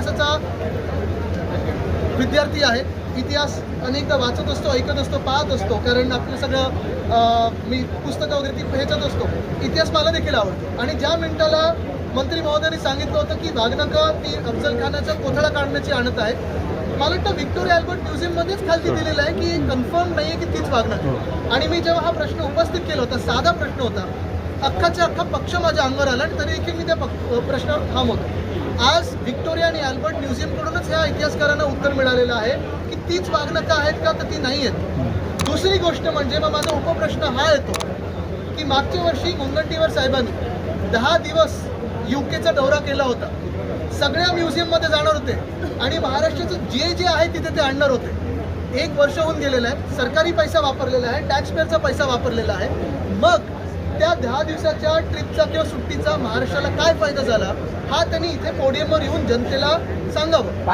इतिहासाचा विद्यार्थी आहे. इतिहास अनेकदा वाचत असतो ऐकत असतो पाहत असतो. कारण आपलं सगळं मी पुस्तकं वगैरे ती ह्याच्यात असतो. इतिहास मला देखील आवडतो. आणि ज्या मिनिटाला मंत्री महोदयांनी सांगितलं होतं की वाघनका ती अफजल खानाचा कोथळा काढण्याची आणत आहे मला वाटतं व्हिक्टोरिया अल्बर्ट म्युझियममध्येच खालती दिलेलं आहे की कन्फर्म नाही आहे की तीच वाघनका आणि मी जेव्हा हा प्रश्न उपस्थित केला होता साधा प्रश्न होता अख्खाच्या अख्खा पक्ष माझ्या अंगावर आला आणि तरी देखील मी त्या प्रश्नावर होतो. आज व्हिक्टोरिया आणि अल्बर्ट म्युझियमकडूनच ह्या इतिहासकारांना उत्तर मिळालेलं आहे की तीच वाघनका आहेत का तर ती नाही आहेत. दुसरी गोष्ट म्हणजे मग माझा उपप्रश्न हा येतो की मागच्या वर्षी मुनगंटीवर साहेबांनी दहा दिवस युकेचा दौरा केला होता. सगळ्या म्युझियममध्ये जाणार होते आणि महाराष्ट्राचं जे जे आहे तिथे ते आणणार होते. एक वर्ष होऊन गेलेलं आहे. सरकारी पैसा वापरलेला आहे टॅक्सपेअरचा पैसा वापरलेला आहे. मग त्या दहा दिवसाच्या ट्रिपचा किंवा सुट्टीचा महाराष्ट्राला काय फायदा झाला हा त्यांनी इथे पोडियमवर येऊन जनतेला सांगावं.